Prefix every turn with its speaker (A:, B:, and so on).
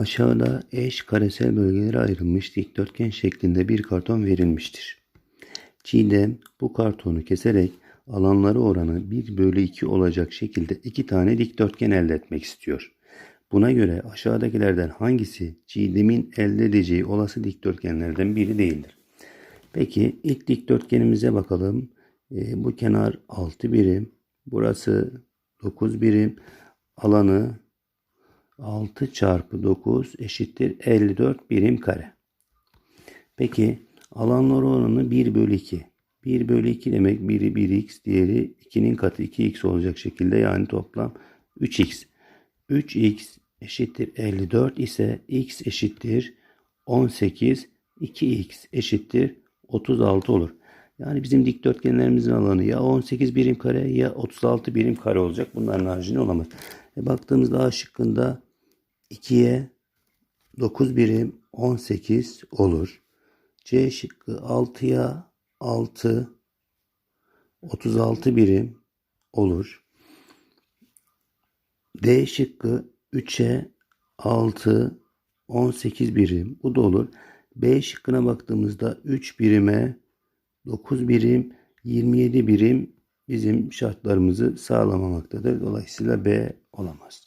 A: Aşağıda eş karesel bölgelere ayrılmış dikdörtgen şeklinde bir karton verilmiştir. Çiğdem bu kartonu keserek alanları oranı 1 bölü 2 olacak şekilde iki tane dikdörtgen elde etmek istiyor. Buna göre aşağıdakilerden hangisi Çiğdem'in elde edeceği olası dikdörtgenlerden biri değildir? Peki ilk dikdörtgenimize bakalım. Ee, bu kenar 6 birim. Burası 9 birim. Alanı 6 çarpı 9 eşittir 54 birim kare. Peki alanlar oranı 1 bölü 2. 1 bölü 2 demek biri 1x diğeri 2'nin katı 2x olacak şekilde yani toplam 3x. 3x eşittir 54 ise x eşittir 18 2x eşittir 36 olur. Yani bizim dikdörtgenlerimizin alanı ya 18 birim kare ya 36 birim kare olacak. Bunların haricinde olamaz. E baktığımızda A şıkkında 2'ye 9 birim 18 olur. C şıkkı 6'ya 6 36 birim olur. D şıkkı 3'e 6 18 birim. Bu da olur. B şıkkına baktığımızda 3 birime 9 birim 27 birim bizim şartlarımızı sağlamamaktadır. Dolayısıyla B olamaz.